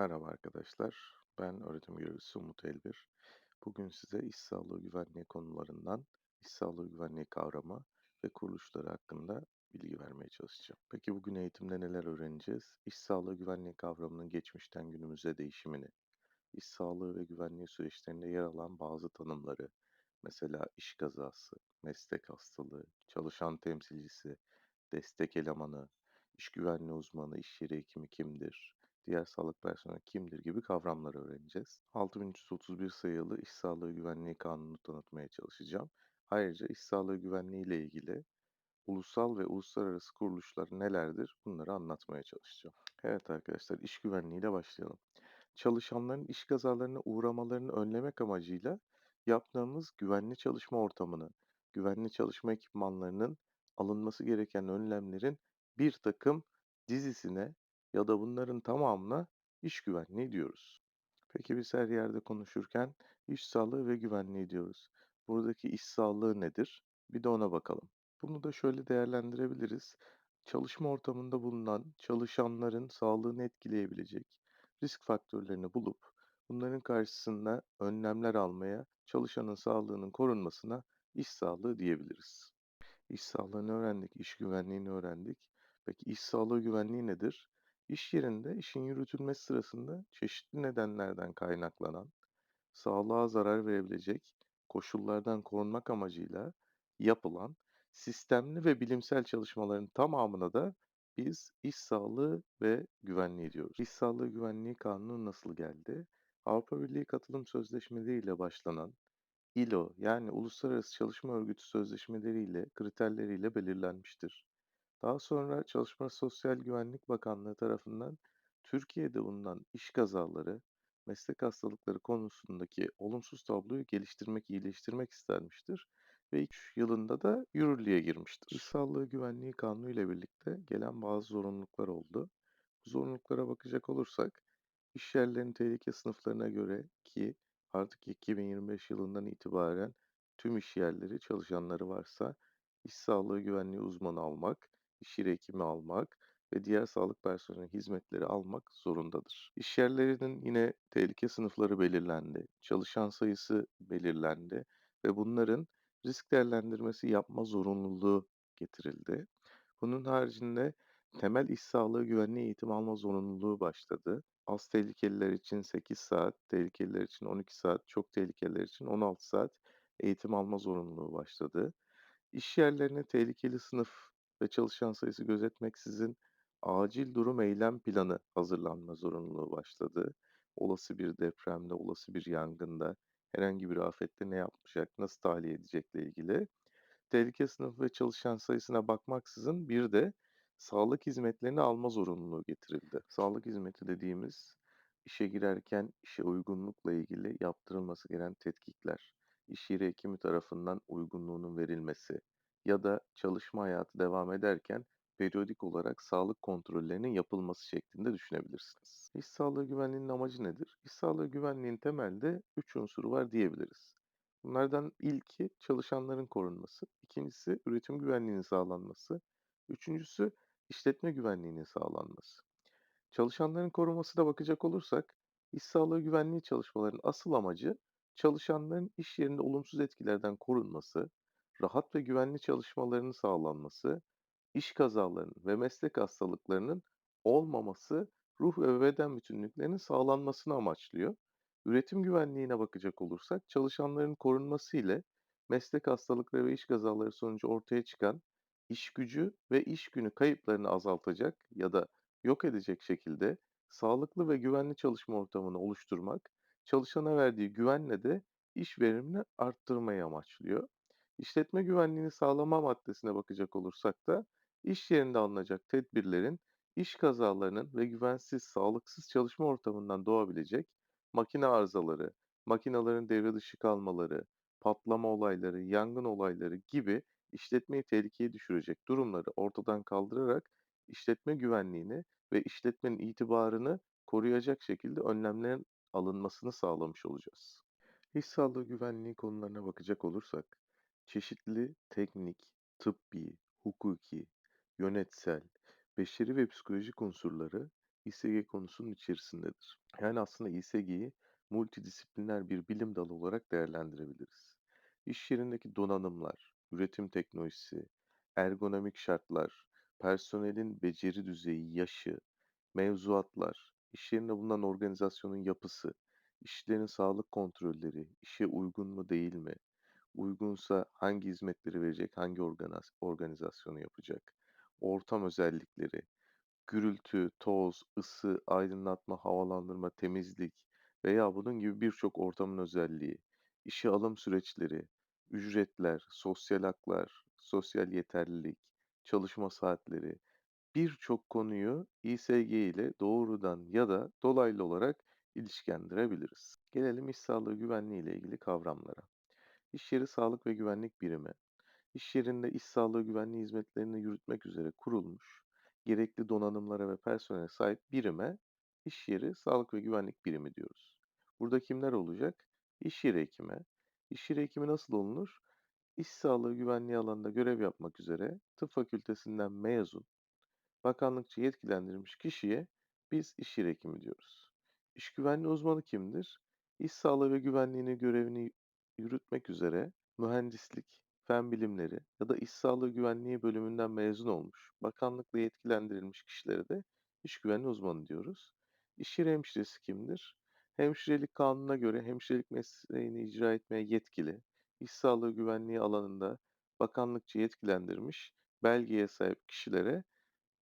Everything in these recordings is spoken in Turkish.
Merhaba arkadaşlar. Ben öğretim görevlisi Umut Elbir. Bugün size iş sağlığı güvenliği konularından iş sağlığı güvenliği kavramı ve kuruluşları hakkında bilgi vermeye çalışacağım. Peki bugün eğitimde neler öğreneceğiz? İş sağlığı güvenliği kavramının geçmişten günümüze değişimini, iş sağlığı ve güvenliği süreçlerinde yer alan bazı tanımları, mesela iş kazası, meslek hastalığı, çalışan temsilcisi, destek elemanı, iş güvenliği uzmanı, iş yeri hekimi kimdir, diğer sağlık personeli kimdir gibi kavramları öğreneceğiz. 6331 sayılı İş Sağlığı Güvenliği Kanunu tanıtmaya çalışacağım. Ayrıca iş sağlığı güvenliği ile ilgili ulusal ve uluslararası kuruluşlar nelerdir bunları anlatmaya çalışacağım. Evet arkadaşlar iş güvenliği ile başlayalım. Çalışanların iş kazalarına uğramalarını önlemek amacıyla yaptığımız güvenli çalışma ortamını, güvenli çalışma ekipmanlarının alınması gereken önlemlerin bir takım dizisine ya da bunların tamamına iş güvenliği diyoruz. Peki biz her yerde konuşurken iş sağlığı ve güvenliği diyoruz. Buradaki iş sağlığı nedir? Bir de ona bakalım. Bunu da şöyle değerlendirebiliriz. Çalışma ortamında bulunan çalışanların sağlığını etkileyebilecek risk faktörlerini bulup bunların karşısında önlemler almaya, çalışanın sağlığının korunmasına iş sağlığı diyebiliriz. İş sağlığını öğrendik, iş güvenliğini öğrendik. Peki iş sağlığı güvenliği nedir? İş yerinde işin yürütülmesi sırasında çeşitli nedenlerden kaynaklanan, sağlığa zarar verebilecek koşullardan korunmak amacıyla yapılan sistemli ve bilimsel çalışmaların tamamına da biz iş sağlığı ve güvenliği diyoruz. İş sağlığı güvenliği kanunu nasıl geldi? Avrupa Birliği katılım sözleşmeleriyle başlanan ILO yani Uluslararası Çalışma Örgütü sözleşmeleriyle, kriterleriyle belirlenmiştir. Daha sonra Çalışma Sosyal Güvenlik Bakanlığı tarafından Türkiye'de bulunan iş kazaları, meslek hastalıkları konusundaki olumsuz tabloyu geliştirmek, iyileştirmek istenmiştir ve 3 yılında da yürürlüğe girmiştir. İş Sağlığı Güvenliği Kanunu ile birlikte gelen bazı zorunluluklar oldu. Bu zorunluluklara bakacak olursak, iş yerlerinin tehlike sınıflarına göre ki artık 2025 yılından itibaren tüm iş yerleri çalışanları varsa iş sağlığı güvenliği uzmanı almak, iş yeri hekimi almak ve diğer sağlık personeli hizmetleri almak zorundadır. İş yerlerinin yine tehlike sınıfları belirlendi, çalışan sayısı belirlendi ve bunların risk değerlendirmesi yapma zorunluluğu getirildi. Bunun haricinde temel iş sağlığı güvenliği eğitimi alma zorunluluğu başladı. Az tehlikeliler için 8 saat, tehlikeliler için 12 saat, çok tehlikeliler için 16 saat eğitim alma zorunluluğu başladı. İş yerlerine tehlikeli sınıf ve çalışan sayısı gözetmeksizin acil durum eylem planı hazırlanma zorunluluğu başladı. Olası bir depremde, olası bir yangında, herhangi bir afette ne yapacak, nasıl tahliye edecekle ilgili tehlike sınıfı ve çalışan sayısına bakmaksızın bir de sağlık hizmetlerini alma zorunluluğu getirildi. Sağlık hizmeti dediğimiz işe girerken işe uygunlukla ilgili yaptırılması gereken tetkikler, iş yeri hekimi tarafından uygunluğunun verilmesi ya da çalışma hayatı devam ederken periyodik olarak sağlık kontrollerinin yapılması şeklinde düşünebilirsiniz. İş sağlığı güvenliğinin amacı nedir? İş sağlığı güvenliğinin temelde 3 unsuru var diyebiliriz. Bunlardan ilki çalışanların korunması, ikincisi üretim güvenliğinin sağlanması, üçüncüsü işletme güvenliğinin sağlanması. Çalışanların korunmasına bakacak olursak, iş sağlığı güvenliği çalışmalarının asıl amacı çalışanların iş yerinde olumsuz etkilerden korunması, rahat ve güvenli çalışmalarının sağlanması, iş kazalarının ve meslek hastalıklarının olmaması, ruh ve beden bütünlüklerinin sağlanmasını amaçlıyor. Üretim güvenliğine bakacak olursak, çalışanların korunması ile meslek hastalıkları ve iş kazaları sonucu ortaya çıkan iş gücü ve iş günü kayıplarını azaltacak ya da yok edecek şekilde sağlıklı ve güvenli çalışma ortamını oluşturmak, çalışana verdiği güvenle de iş verimini arttırmayı amaçlıyor. İşletme güvenliğini sağlama maddesine bakacak olursak da iş yerinde alınacak tedbirlerin iş kazalarının ve güvensiz, sağlıksız çalışma ortamından doğabilecek makine arızaları, makinelerin devre dışı kalmaları, patlama olayları, yangın olayları gibi işletmeyi tehlikeye düşürecek durumları ortadan kaldırarak işletme güvenliğini ve işletmenin itibarını koruyacak şekilde önlemlerin alınmasını sağlamış olacağız. İş sağlığı güvenliği konularına bakacak olursak, çeşitli teknik, tıbbi, hukuki, yönetsel, beşeri ve psikolojik unsurları İSG konusunun içerisindedir. Yani aslında İSG'yi multidisipliner bir bilim dalı olarak değerlendirebiliriz. İş yerindeki donanımlar, üretim teknolojisi, ergonomik şartlar, personelin beceri düzeyi, yaşı, mevzuatlar, iş yerinde bulunan organizasyonun yapısı, işçilerin sağlık kontrolleri, işe uygun mu değil mi, uygunsa hangi hizmetleri verecek, hangi organas- organizasyonu yapacak, ortam özellikleri, Gürültü, toz, ısı, aydınlatma, havalandırma, temizlik veya bunun gibi birçok ortamın özelliği, işe alım süreçleri, ücretler, sosyal haklar, sosyal yeterlilik, çalışma saatleri, birçok konuyu İSG ile doğrudan ya da dolaylı olarak ilişkilendirebiliriz. Gelelim iş sağlığı güvenliği ile ilgili kavramlara. İş yeri sağlık ve güvenlik birimi, İş yerinde iş sağlığı güvenliği hizmetlerini yürütmek üzere kurulmuş, gerekli donanımlara ve personele sahip birime iş yeri sağlık ve güvenlik birimi diyoruz. Burada kimler olacak? İş yeri hekimi. İş yeri hekimi nasıl olunur? İş sağlığı güvenliği alanında görev yapmak üzere tıp fakültesinden mezun, bakanlıkça yetkilendirilmiş kişiye biz iş yeri hekimi diyoruz. İş güvenliği uzmanı kimdir? İş sağlığı ve güvenliğini görevini yürütmek üzere mühendislik, fen bilimleri ya da iş sağlığı güvenliği bölümünden mezun olmuş, bakanlıkla yetkilendirilmiş kişilere de iş güvenliği uzmanı diyoruz. İş yeri hemşiresi kimdir? Hemşirelik kanununa göre hemşirelik mesleğini icra etmeye yetkili, iş sağlığı güvenliği alanında bakanlıkça yetkilendirmiş belgeye sahip kişilere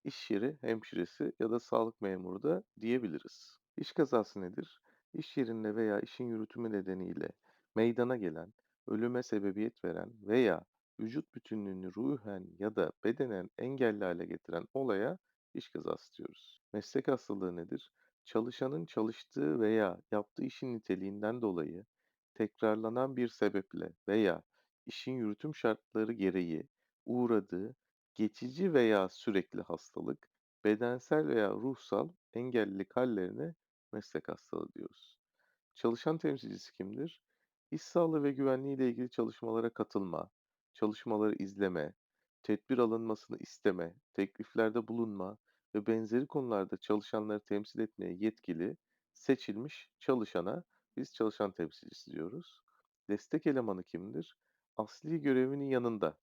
İş yeri hemşiresi ya da sağlık memuru da diyebiliriz. İş kazası nedir? İş yerinde veya işin yürütümü nedeniyle meydana gelen, ölüme sebebiyet veren veya vücut bütünlüğünü ruhen ya da bedenen engelli hale getiren olaya iş kazası diyoruz. Meslek hastalığı nedir? Çalışanın çalıştığı veya yaptığı işin niteliğinden dolayı tekrarlanan bir sebeple veya işin yürütüm şartları gereği uğradığı Geçici veya sürekli hastalık, bedensel veya ruhsal engellilik hallerine meslek hastalığı diyoruz. Çalışan temsilcisi kimdir? İş sağlığı ve güvenliği ile ilgili çalışmalara katılma, çalışmaları izleme, tedbir alınmasını isteme, tekliflerde bulunma ve benzeri konularda çalışanları temsil etmeye yetkili, seçilmiş çalışana biz çalışan temsilcisi diyoruz. Destek elemanı kimdir? Asli görevinin yanında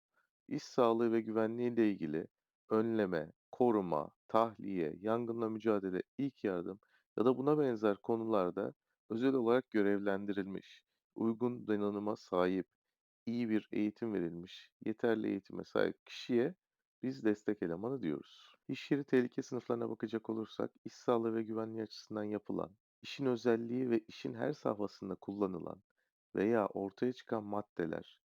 İş sağlığı ve güvenliği ile ilgili önleme, koruma, tahliye, yangınla mücadele, ilk yardım ya da buna benzer konularda özel olarak görevlendirilmiş, uygun donanıma sahip, iyi bir eğitim verilmiş, yeterli eğitime sahip kişiye biz destek elemanı diyoruz. İş yeri tehlike sınıflarına bakacak olursak, iş sağlığı ve güvenliği açısından yapılan, işin özelliği ve işin her safhasında kullanılan veya ortaya çıkan maddeler,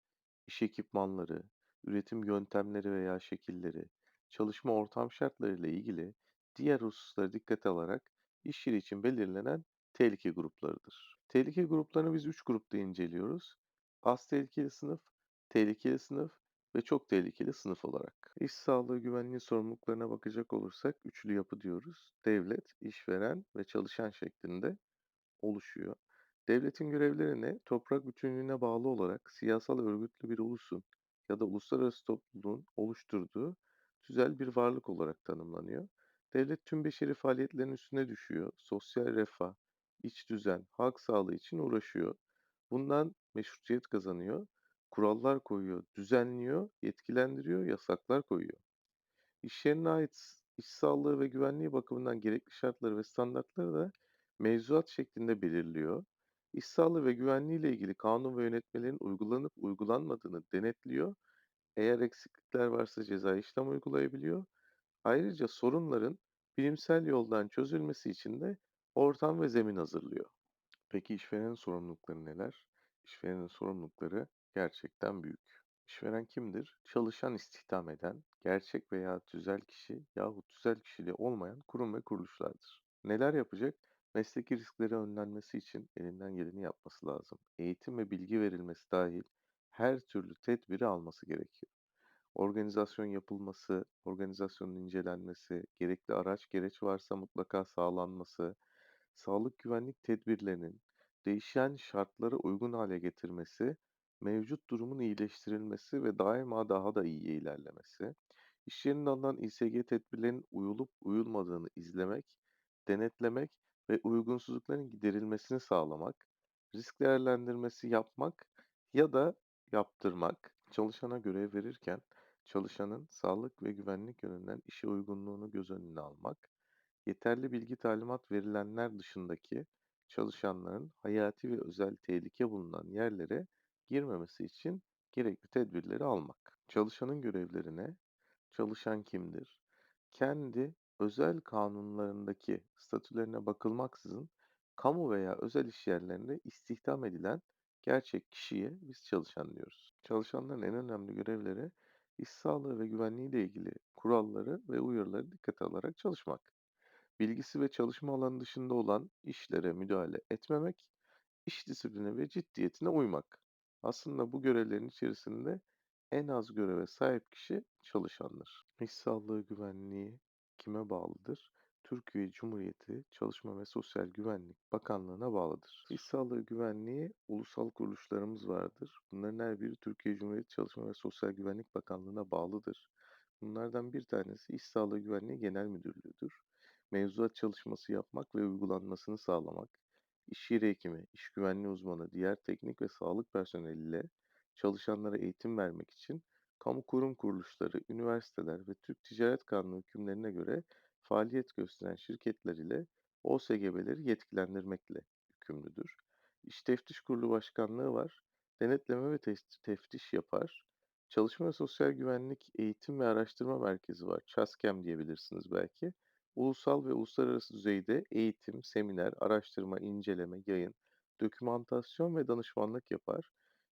iş ekipmanları, üretim yöntemleri veya şekilleri, çalışma ortam şartlarıyla ilgili diğer hususlara dikkate alarak iş yeri için belirlenen tehlike gruplarıdır. Tehlike gruplarını biz 3 grupta inceliyoruz. Az tehlikeli sınıf, tehlikeli sınıf ve çok tehlikeli sınıf olarak. İş sağlığı güvenliği sorumluluklarına bakacak olursak üçlü yapı diyoruz. Devlet, işveren ve çalışan şeklinde oluşuyor. Devletin görevleri ne? Toprak bütünlüğüne bağlı olarak siyasal örgütlü bir ulusun ya da uluslararası topluluğun oluşturduğu tüzel bir varlık olarak tanımlanıyor. Devlet tüm beşeri faaliyetlerin üstüne düşüyor. Sosyal refah, iç düzen, halk sağlığı için uğraşıyor. Bundan meşrutiyet kazanıyor. Kurallar koyuyor, düzenliyor, yetkilendiriyor, yasaklar koyuyor. İş yerine ait iş sağlığı ve güvenliği bakımından gerekli şartları ve standartları da mevzuat şeklinde belirliyor. İş sağlığı ve güvenliği ile ilgili kanun ve yönetmelerin uygulanıp uygulanmadığını denetliyor. Eğer eksiklikler varsa ceza işlem uygulayabiliyor. Ayrıca sorunların bilimsel yoldan çözülmesi için de ortam ve zemin hazırlıyor. Peki işverenin sorumlulukları neler? İşverenin sorumlulukları gerçekten büyük. İşveren kimdir? Çalışan istihdam eden, gerçek veya tüzel kişi yahut tüzel kişiliği olmayan kurum ve kuruluşlardır. Neler yapacak? Mesleki riskleri önlenmesi için elinden geleni yapması lazım. Eğitim ve bilgi verilmesi dahil her türlü tedbiri alması gerekiyor. Organizasyon yapılması, organizasyonun incelenmesi, gerekli araç gereç varsa mutlaka sağlanması, sağlık güvenlik tedbirlerinin değişen şartlara uygun hale getirmesi, mevcut durumun iyileştirilmesi ve daima daha da iyiye ilerlemesi, iş yerinde alınan İSG tedbirlerinin uyulup uyulmadığını izlemek denetlemek ve uygunsuzlukların giderilmesini sağlamak, risk değerlendirmesi yapmak ya da yaptırmak, çalışana görev verirken çalışanın sağlık ve güvenlik yönünden işe uygunluğunu göz önüne almak, yeterli bilgi talimat verilenler dışındaki çalışanların hayati ve özel tehlike bulunan yerlere girmemesi için gerekli tedbirleri almak. Çalışanın görevlerine çalışan kimdir? Kendi özel kanunlarındaki statülerine bakılmaksızın kamu veya özel iş yerlerinde istihdam edilen gerçek kişiye biz çalışan diyoruz. Çalışanların en önemli görevleri iş sağlığı ve güvenliği ile ilgili kuralları ve uyarıları dikkate alarak çalışmak. Bilgisi ve çalışma alanı dışında olan işlere müdahale etmemek, iş disiplini ve ciddiyetine uymak. Aslında bu görevlerin içerisinde en az göreve sahip kişi çalışandır. İş sağlığı güvenliği kime bağlıdır? Türkiye Cumhuriyeti Çalışma ve Sosyal Güvenlik Bakanlığı'na bağlıdır. İş sağlığı güvenliği ulusal kuruluşlarımız vardır. Bunların her biri Türkiye Cumhuriyeti Çalışma ve Sosyal Güvenlik Bakanlığı'na bağlıdır. Bunlardan bir tanesi İş Sağlığı Güvenliği Genel Müdürlüğü'dür. Mevzuat çalışması yapmak ve uygulanmasını sağlamak, iş yeri hekimi, iş güvenliği uzmanı, diğer teknik ve sağlık personeliyle çalışanlara eğitim vermek için kamu kurum kuruluşları, üniversiteler ve Türk Ticaret Kanunu hükümlerine göre faaliyet gösteren şirketler ile OSGB'leri yetkilendirmekle yükümlüdür. İş Teftiş Kurulu Başkanlığı var. Denetleme ve teftiş yapar. Çalışma ve Sosyal Güvenlik Eğitim ve Araştırma Merkezi var. ÇASKEM diyebilirsiniz belki. Ulusal ve uluslararası düzeyde eğitim, seminer, araştırma, inceleme, yayın, dokümantasyon ve danışmanlık yapar.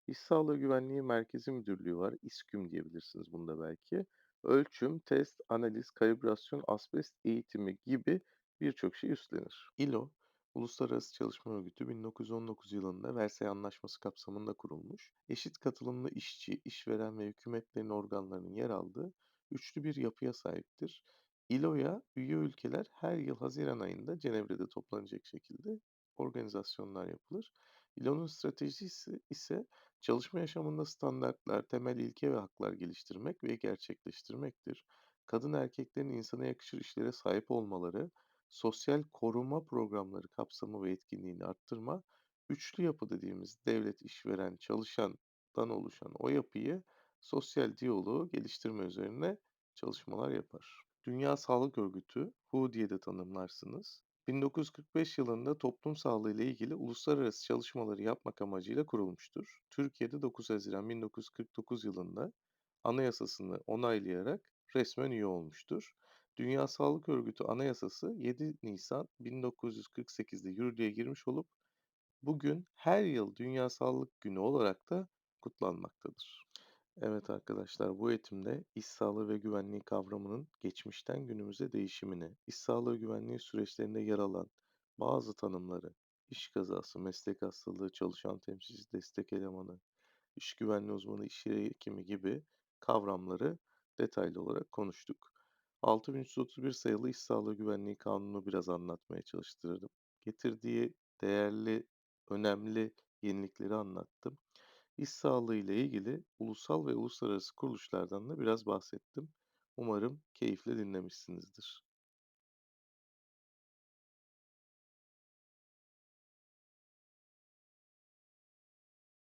İş Sağlığı Güvenliği Merkezi Müdürlüğü var. İSKÜM diyebilirsiniz bunda belki. Ölçüm, test, analiz, kalibrasyon, asbest eğitimi gibi birçok şey üstlenir. İLO, Uluslararası Çalışma Örgütü 1919 yılında Versay Anlaşması kapsamında kurulmuş, eşit katılımlı işçi, işveren ve hükümetlerin organlarının yer aldığı üçlü bir yapıya sahiptir. İLO'ya üye ülkeler her yıl Haziran ayında Cenevre'de toplanacak şekilde organizasyonlar yapılır. İLO'nun stratejisi ise çalışma yaşamında standartlar, temel ilke ve haklar geliştirmek ve gerçekleştirmektir. Kadın erkeklerin insana yakışır işlere sahip olmaları, sosyal koruma programları kapsamı ve etkinliğini arttırma, üçlü yapı dediğimiz devlet, işveren, çalışandan oluşan o yapıyı sosyal diyaloğu geliştirme üzerine çalışmalar yapar. Dünya Sağlık Örgütü, WHO diye de tanımlarsınız. 1945 yılında toplum sağlığı ile ilgili uluslararası çalışmaları yapmak amacıyla kurulmuştur. Türkiye'de 9 Haziran 1949 yılında anayasasını onaylayarak resmen üye olmuştur. Dünya Sağlık Örgütü Anayasası 7 Nisan 1948'de yürürlüğe girmiş olup bugün her yıl Dünya Sağlık Günü olarak da kutlanmaktadır. Evet arkadaşlar, bu eğitimde iş sağlığı ve güvenliği kavramının geçmişten günümüze değişimini, iş sağlığı güvenliği süreçlerinde yer alan bazı tanımları, iş kazası, meslek hastalığı, çalışan temsilcisi, destek elemanı, iş güvenliği uzmanı, iş yeri hekimi gibi kavramları detaylı olarak konuştuk. 6331 sayılı İş Sağlığı Güvenliği Kanunu biraz anlatmaya çalıştırdım. Getirdiği değerli, önemli yenilikleri anlattım. İş sağlığı ile ilgili ulusal ve uluslararası kuruluşlardan da biraz bahsettim. Umarım keyifle dinlemişsinizdir.